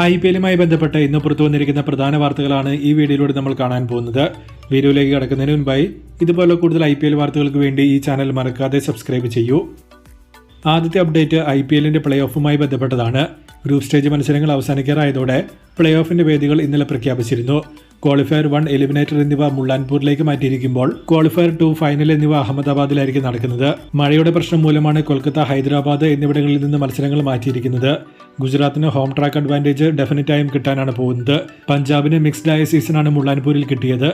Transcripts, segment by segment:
I P എല്ലുമായി ബന്ധപ്പെട്ട് ഇന്ന് പുറത്തു വന്നിരിക്കുന്ന പ്രധാന വാർത്തകളാണ് ഈ വീഡിയോയിലൂടെ നമ്മൾ കാണാൻ പോകുന്നത്. വീഡിയോയിലേക്ക് കടക്കുന്നതിന് മുൻപായി ഇതുപോലെ കൂടുതൽ ഐ പി എൽ വാർത്തകൾക്ക് വേണ്ടി ഈ ചാനൽ മറക്കാതെ സബ്സ്ക്രൈബ് ചെയ്യൂ. ആദ്യത്തെ അപ്ഡേറ്റ് ഐ പി എല്ലിന്റെ പ്ലേ ഓഫുമായി ബന്ധപ്പെട്ടതാണ്. ഗ്രൂപ്പ് സ്റ്റേജ് മത്സരങ്ങൾ അവസാനിക്കാറായതോടെ പ്ലേ ഓഫിന്റെ വേദികൾ ഇന്നലെ പ്രഖ്യാപിച്ചിരുന്നു. ക്വാളിഫയർ വൺ എലിമിനേറ്റർ എന്നിവ മുള്ളാൻപൂരിലേക്ക് മാറ്റിയിരിക്കുമ്പോൾ ക്വാളിഫയർ ടു ഫൈനൽ എന്നിവ അഹമ്മദാബാദിലായിരിക്കും നടക്കുന്നത്. മഴയുടെ പ്രശ്നം മൂലമാണ് കൊൽക്കത്ത ഹൈദരാബാദ് എന്നിവിടങ്ങളിൽ നിന്ന് മത്സരങ്ങൾ മാറ്റിയിരിക്കുന്നത്. ഗുജറാത്തിന് ഹോം ട്രാക്ക് അഡ്വാന്റേജ് ഡെഫിനറ്റായും കിട്ടാനാണ് പോകുന്നത്. പഞ്ചാബിന് മിക്സ്ഡ് ആയ സീസണാണ് മുള്ളാൻപൂരിൽ കിട്ടിയത്.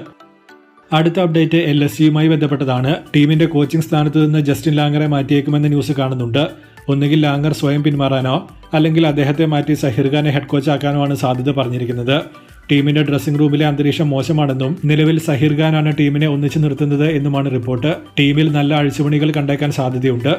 അടുത്ത അപ്ഡേറ്റ് എൽ എസ് സിയുമായി ബന്ധപ്പെട്ടതാണ്. ടീമിന്റെ കോച്ചിംഗ് സ്ഥാനത്ത് നിന്ന് ജസ്റ്റിൻ ലാംഗറെ മാറ്റിയേക്കുമെന്ന ന്യൂസ് കാണുന്നുണ്ട്. ഒന്നുകിൽ ലാംഗർ സ്വയം പിന്മാറാനോ അല്ലെങ്കിൽ അദ്ദേഹത്തെ മാറ്റി സഹിർഖാനെ ഹെഡ് കോച്ച് ആക്കാനോ ആണ് സാധ്യത പറഞ്ഞിരിക്കുന്നത്. ടീമിന്റെ ഡ്രസ്സിംഗ് റൂമിലെ അന്തരീക്ഷം മോശമാണെന്നും നിലവിൽ സഹിർ ഖാനാണ് ടീമിനെ ഒന്നിച്ചു നിർത്തുന്നത് എന്നുമാണ് റിപ്പോർട്ട്. ടീമിൽ നല്ല അഴിച്ചുപണികൾ കണ്ടേക്കാൻ സാധ്യതയുണ്ട്.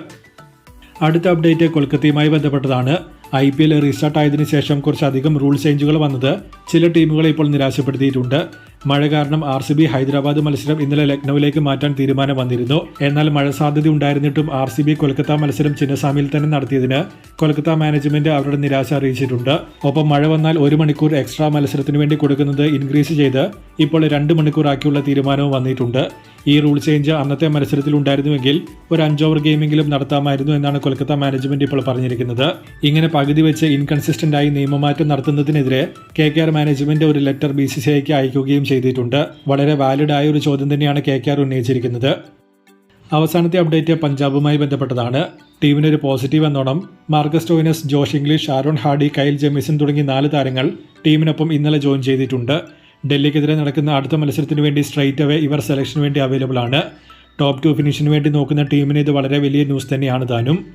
അടുത്ത അപ്ഡേറ്റ് കൊൽക്കത്തയുമായി ബന്ധപ്പെട്ടതാണ്. ഐ പി എൽ റീസ്റ്റാർട്ട് ആയതിനു ശേഷം കുറച്ചധികം റൂൾ ചേഞ്ചുകൾ വന്നത് ചില ടീമുകളെ ഇപ്പോൾ നിരാശപ്പെടുത്തിയിട്ടുണ്ട്. മഴ കാരണം ആർ സി ബി ഹൈദരാബാദ് മത്സരം ഇന്നലെ ലക്നൌവിലേക്ക് മാറ്റാൻ തീരുമാനം വന്നിരുന്നു. എന്നാൽ മഴ സാധ്യത ഉണ്ടായിരുന്നിട്ടും ആർ സി ബി കൊൽക്കത്ത മത്സരം ചിന്നസ്വാമിയിൽ തന്നെ നടത്തിയതിന് കൊൽക്കത്ത മാനേജ്മെന്റ് അവരുടെ നിരാശ അറിയിച്ചിട്ടുണ്ട്. ഒപ്പം മഴ വന്നാൽ ഒരു മണിക്കൂർ എക്സ്ട്രാ മത്സരത്തിന് വേണ്ടി കൊടുക്കുന്നത് ഇൻക്രീസ് ചെയ്ത് ഇപ്പോൾ രണ്ട് മണിക്കൂറാക്കിയുള്ള തീരുമാനവും വന്നിട്ടുണ്ട്. ഈ റൂൾ ചേഞ്ച് അന്നത്തെ മത്സരത്തിൽ ഉണ്ടായിരുന്നുവെങ്കിൽ ഒരു അഞ്ചോവർ ഗെയിമെങ്കിലും നടത്താമായിരുന്നു എന്നാണ് കൊൽക്കത്ത മാനേജ്മെന്റ് ഇപ്പോൾ പറഞ്ഞിരിക്കുന്നത്. ഇങ്ങനെ പകുതി വെച്ച് ഇൻകൺസിസ്റ്റന്റ് ആയി നിയമമാറ്റം നടത്തുന്നതിനെതിരെ കെ കെ ആർ മാനേജ്മെന്റ് ഒരു ലെറ്റർ ബി സി സി ഐക്ക് അയക്കുകയും ചെയ്തിട്ടുണ്ട്. വളരെ വാലിഡ് ആയ ഒരു ചോദ്യം തന്നെയാണ് കെ കെ ആർ ഉന്നയിച്ചിരിക്കുന്നത്. അവസാനത്തെ അപ്ഡേറ്റ് പഞ്ചാബുമായി ബന്ധപ്പെട്ടതാണ്. ടീമിനൊരു പോസിറ്റീവ് എന്നോണം Marcus Stoinis Josh Inglis Aaron Hardie Kyle Jamieson തുടങ്ങി നാല് താരങ്ങൾ ടീമിനൊപ്പം ഇന്നലെ ജോയിൻ ചെയ്തിട്ടുണ്ട്. ഡൽഹിക്കെതിരെ നടക്കുന്ന അടുത്ത മത്സരത്തിന് വേണ്ടി സ്ട്രൈറ്റ് അവേ ഇവർ സെലക്ഷന് വേണ്ടി അവൈലബിൾ ആണ്. ടോപ്പ് ടു ഫിനിഷിന് വേണ്ടി നോക്കുന്ന ടീമിന് ഇത് വളരെ വലിയ ന്യൂസ് തന്നെയാണ് താനും.